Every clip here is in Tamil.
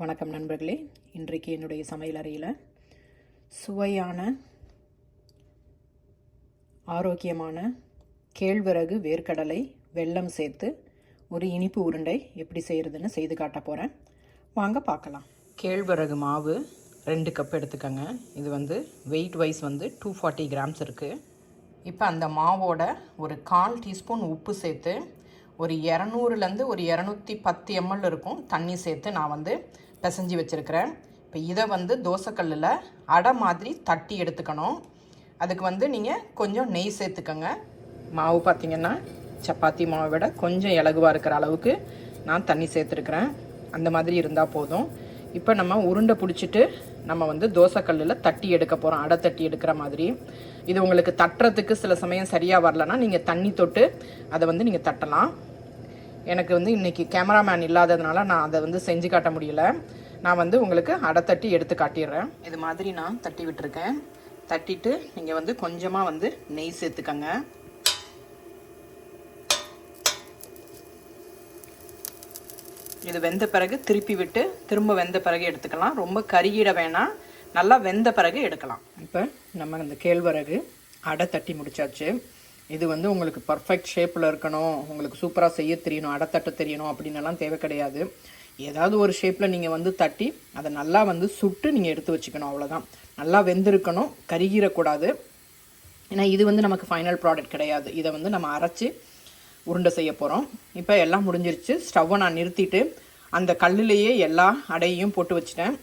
வணக்கம் நண்பர்களே. இன்றைக்கு என்னுடைய சமையல் அறையில் சுவையான ஆரோக்கியமான கேழ்வரகு வேர்க்கடலை வெல்லம் சேர்த்து ஒரு இனிப்பு உருண்டை எப்படி செய்கிறதுன்னு செய்து காட்ட போகிறேன் வாங்க பார்க்கலாம். கேழ்வரகு மாவு ரெண்டு கப் எடுத்துக்கோங்க. இது வந்து வெயிட் வைஸ் வந்து டூ ஃபார்ட்டி கிராம்ஸ் இருக்குது இப்போ அந்த மாவோட ஒரு கால் டீஸ்பூன் உப்பு சேர்த்து ஒரு இரநூறுலேருந்து ஒரு இரநூத்தி பத்து எம்எல் இருக்கும். தண்ணி சேர்த்து நான் வந்து பிசைஞ்சு வச்சுருக்கிறேன். இப்போ இதை வந்து தோசைக்கல்லில் அடை மாதிரி தட்டி எடுத்துக்கணும். அதுக்கு வந்து நீங்கள் கொஞ்சம் நெய் சேர்த்துக்கோங்க. மாவு பார்த்திங்கன்னா சப்பாத்தி மாவை விட கொஞ்சம் இலகுவாக இருக்கிற அளவுக்கு நான் தண்ணி சேர்த்துருக்குறேன். அந்த மாதிரி இருந்தால் போதும். இப்போ நம்ம உருண்டை பிடிச்சிட்டு நம்ம வந்து தோசைக்கல்லில் தட்டி எடுக்க போகிறோம் அடை தட்டி எடுக்கிற மாதிரி. இது உங்களுக்கு தட்டுறதுக்கு சில சமயம் சரியாக வரலன்னா நீங்கள் தண்ணி தொட்டு அதை வந்து நீங்கள் தட்டலாம். எனக்கு வந்து இன்றைக்கி கேமராமேன் இல்லாததுனால நான் அதை வந்து செஞ்சு காட்ட முடியல. நான் வந்து உங்களுக்கு அடை தட்டி எடுத்து காட்டிடுறேன். இது மாதிரி நான் தட்டி விட்டுருக்கேன். தட்டிட்டு நீங்கள் வந்து கொஞ்சமாக வந்து நெய் சேர்த்துக்கங்க. இது வெந்த பிறகு திருப்பி விட்டு திரும்ப வெந்த பிறகு எடுத்துக்கலாம். ரொம்ப கருகிட வேணாம். நல்லா வெந்த பிறகு எடுக்கலாம். இப்போ நம்ம இந்த கேழ்வரகு அடை தட்டி முடிச்சாச்சு. இது வந்து உங்களுக்கு பர்ஃபெக்ட் ஷேப்பில் இருக்கணும் உங்களுக்கு சூப்பராக செய்ய தெரியணும் அடை தட்ட தெரியணும் அப்படின்னலாம் தேவை கிடையாது. ஏதாவது ஒரு ஷேப்பில் நீங்கள் வந்து தட்டி அதை நல்லா வந்து சுட்டு நீங்கள் எடுத்து வச்சுக்கணும் அவ்வளோதான் நல்லா வெந்திருக்கணும் கருகிடக்கூடாது. ஏன்னா இது வந்து நமக்கு ஃபைனல் ப்ராடக்ட் கிடையாது. இதை வந்து நம்ம அரைச்சி உருண்டை செய்ய போகிறோம் இப்போ எல்லாம் முடிஞ்சிருச்சு. ஸ்டவ்வை நான் நிறுத்திட்டு அந்த கல்லுலேயே எல்லா அடையையும் போட்டு வச்சிட்டேன்.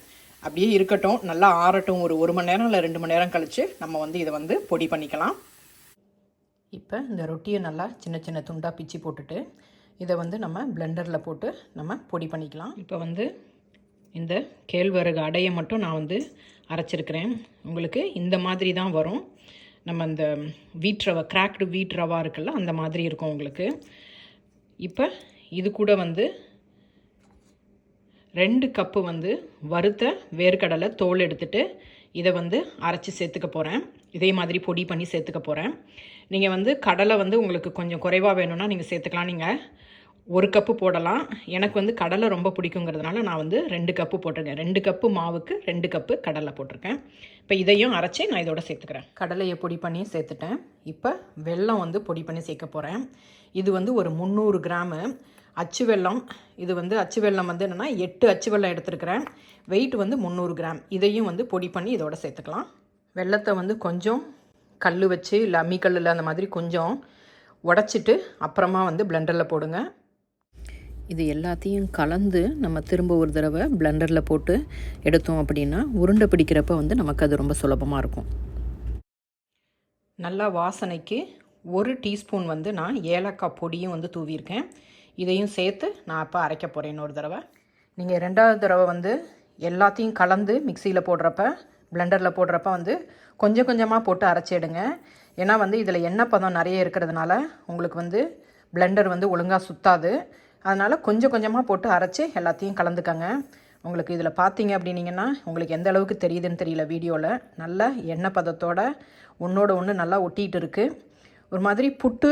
அப்படியே இருக்கட்டும். நல்லா ஆறட்டும். ஒரு ஒரு மணி நேரம் இல்லை ரெண்டு மணி நேரம் கழித்து நம்ம வந்து இதை வந்து பொடி பண்ணிக்கலாம். இப்போ இந்த ரொட்டியை நல்லா சின்ன சின்ன துண்டாக பிச்சு போட்டுட்டு இதை வந்து நம்ம பிளெண்டரில் போட்டு நம்ம பொடி பண்ணிக்கலாம். இப்போ வந்து இந்த கேழ்வரகு அடையை மட்டும் நான் வந்து அரைச்சிருக்கிறேன். உங்களுக்கு இந்த மாதிரி தான் வரும். நம்ம இந்த வீட் ரவை கிராக்டு வீட் ரவா இருக்குல்ல அந்த மாதிரி இருக்கும் உங்களுக்கு. இப்போ இது கூட வந்து ரெண்டு கப்பு வந்து வறுத்த வேர்க்கடலை தோல் எடுத்துகிட்டு இதை வந்து அரைச்சி சேர்த்துக்க போகிறேன் இதே மாதிரி பொடி பண்ணி சேர்த்துக்க போகிறேன் நீங்கள் வந்து கடலை வந்து உங்களுக்கு கொஞ்சம் குறைவாக வேணும்னா நீங்கள் சேர்த்துக்கலாம். நீங்கள் ஒரு கப்பு போடலாம். எனக்கு வந்து கடலை ரொம்ப பிடிக்குங்கிறதுனால நான் வந்து ரெண்டு கப்பு போட்டிருக்கேன். ரெண்டு கப்பு மாவுக்கு ரெண்டு கப்பு கடலை போட்டிருக்கேன். இப்போ இதையும் அரைச்சி நான் இதோட சேர்த்துக்கிறேன். கடலையை பொடி பண்ணி சேர்த்துட்டேன். இப்போ வெல்லம் வந்து பொடி பண்ணி சேர்க்க போகிறேன் இது வந்து ஒரு முந்நூறு கிராமு. அச்சு வெல்லம். இது வந்து அச்சு வெல்லம் வந்து என்னென்னா எட்டு அச்சு வெல்லம் எடுத்துருக்கிறேன். வெயிட் வந்து முந்நூறு கிராம். இதையும் வந்து பொடி பண்ணி இதோட சேர்த்துக்கலாம். வெள்ளத்தை வந்து கொஞ்சம் கல் வச்சு இல்லை அம்மிக்கல்லில் அந்த மாதிரி கொஞ்சம் உடச்சிட்டு அப்புறமா வந்து பிளெண்டரில் போடுங்க. இது எல்லாத்தையும் கலந்து நம்ம திரும்ப ஒரு தடவை பிளெண்டரில் போட்டு எடுத்தோம் அப்படின்னா உருண்டை பிடிக்கிறப்ப வந்து நமக்கு அது ரொம்ப சுலபமாக இருக்கும். நல்லா வாசனைக்கு ஒரு டீஸ்பூன் வந்து நான் ஏலக்காய் பொடியும் வந்து தூவியிருக்கேன். இதையும் சேர்த்து நான் இப்போ அரைக்க போகிறேன் இன்னொரு தடவை. நீங்கள் ரெண்டாவது தடவை வந்து எல்லாத்தையும் கலந்து மிக்சியில் போடுறப்ப பிளெண்டரில் போடுறப்ப வந்து கொஞ்சம் கொஞ்சமாக போட்டு அரைச்சிடுங்க ஏன்னா வந்து இதில் எண்ணெய் பதம் நிறைய இருக்கிறதுனால உங்களுக்கு வந்து பிளெண்டர் வந்து ஒழுங்காக சுத்தாது. அதனால் கொஞ்சம் கொஞ்சமாக போட்டு அரைச்சி எல்லாத்தையும் கலந்துக்கங்க. உங்களுக்கு இதில் பார்த்தீங்க அப்படின்னீங்கன்னா உங்களுக்கு எந்த அளவுக்கு தெரியுதுன்னு தெரியல வீடியோவில் நல்ல எண்ணெய் பதத்தோட ஒன்றோட ஒன்று நல்லா ஒட்டிகிட்டு இருக்குது ஒரு மாதிரி புட்டு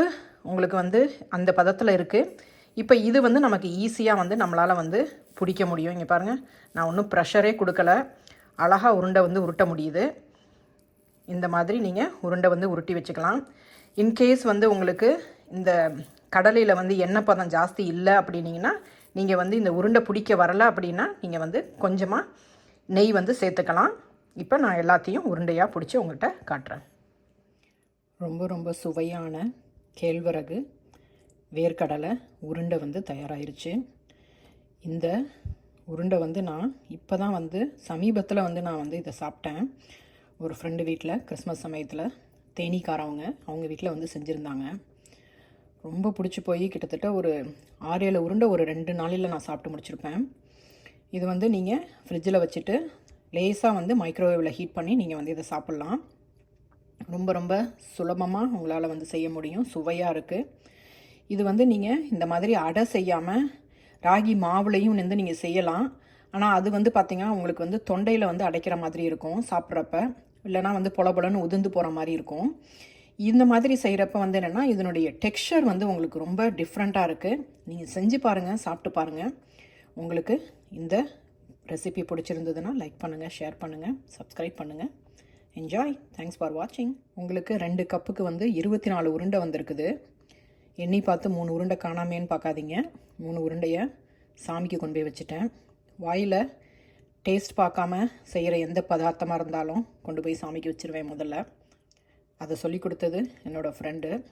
உங்களுக்கு வந்து அந்த பதத்தில் இருக்குது இப்போ இது வந்து நமக்கு ஈஸியாக வந்து நம்மளால் வந்து பிடிக்க முடியும். இங்கே பாருங்கள் நான் ஒன்றும் ப்ரெஷரே கொடுக்கல. அழகாக உருண்டை வந்து உருட்ட முடியுது. இந்த மாதிரி நீங்கள் உருண்டை வந்து உருட்டி வச்சுக்கலாம். இன்கேஸ் வந்து உங்களுக்கு இந்த கடலையில் வந்து எண்ணெய் பதம் ஜாஸ்தி இல்லை அப்படின்னீங்கன்னா நீங்கள் வந்து இந்த உருண்டை பிடிக்க வரலை அப்படின்னா நீங்கள் வந்து கொஞ்சமாக நெய் வந்து சேர்த்துக்கலாம். இப்போ நான் எல்லாத்தையும் உருண்டையாக பிடிச்சி உங்கள்கிட்ட காட்டுறேன். ரொம்ப ரொம்ப சுவையான கேழ்வரகு வேர்க்கடலை உருண்டை வந்து தயாராகிருச்சு இந்த உருண்டை வந்து நான் இப்போ தான் வந்து சமீபத்தில் வந்து நான் வந்து இதை சாப்பிட்டேன். ஒரு ஃப்ரெண்டு வீட்டில் கிறிஸ்மஸ் சமயத்தில் தேனீக்காரவங்க அவங்க வீட்டில் வந்து செஞ்சுருந்தாங்க. ரொம்ப பிடிச்சி போய் கிட்டத்தட்ட ஒரு ஆறு ஏழு உருண்டை ஒரு ரெண்டு நாளில் நான் சாப்பிட்டு முடிச்சிருப்பேன். இது வந்து நீங்கள் ஃப்ரிட்ஜில் வச்சுட்டு லேஸாக வந்து மைக்ரோவேவில் ஹீட் பண்ணி நீங்கள் வந்து இதை சாப்பிட்லாம். ரொம்ப ரொம்ப சுலபமாக உங்களால் வந்து செய்ய முடியும். சுவையாக இருக்குது இது வந்து நீங்கள் இந்த மாதிரி அடை செய்யாமல் ராகி மாவுலையும் வந்து நீங்கள் செய்யலாம். ஆனால் அது வந்து பார்த்திங்கன்னா உங்களுக்கு வந்து தொண்டையில் வந்து அடைக்கிற மாதிரி இருக்கும் சாப்பிட்றப்ப. இல்லைனா வந்து பொலபொலன்னு உதிர்ந்து போகிற மாதிரி இருக்கும். இந்த மாதிரி செய்கிறப்ப வந்து என்னென்னா இதனுடைய டெக்ஸ்சர் வந்து உங்களுக்கு ரொம்ப டிஃப்ரெண்ட்டாக இருக்குது நீங்கள் செஞ்சு பாருங்கள் சாப்பிட்டு பாருங்கள் உங்களுக்கு இந்த ரெசிபி பிடிச்சிருந்ததுன்னா லைக் பண்ணுங்கள் ஷேர் பண்ணுங்கள் சப்ஸ்கிரைப் பண்ணுங்கள் என்ஜாய் தேங்க்ஸ் ஃபார் வாட்சிங் உங்களுக்கு ரெண்டு கப்புக்கு வந்து இருபத்தி நாலு உருண்டை வந்திருக்குது. எண்ணி பார்த்து மூணு உருண்டை காணாமேன்னு பார்க்காதீங்க. மூணு உருண்டையை சாமிக்கு கொண்டு போய் வச்சுட்டேன். வாயில் டேஸ்ட் பார்க்காம செய்கிற எந்த பதார்த்தமாக இருந்தாலும் கொண்டு போய் சாமிக்கு வச்சுருவேன் முதல்ல. அதை சொல்லி கொடுத்தது என்னோடய ஃப்ரெண்டு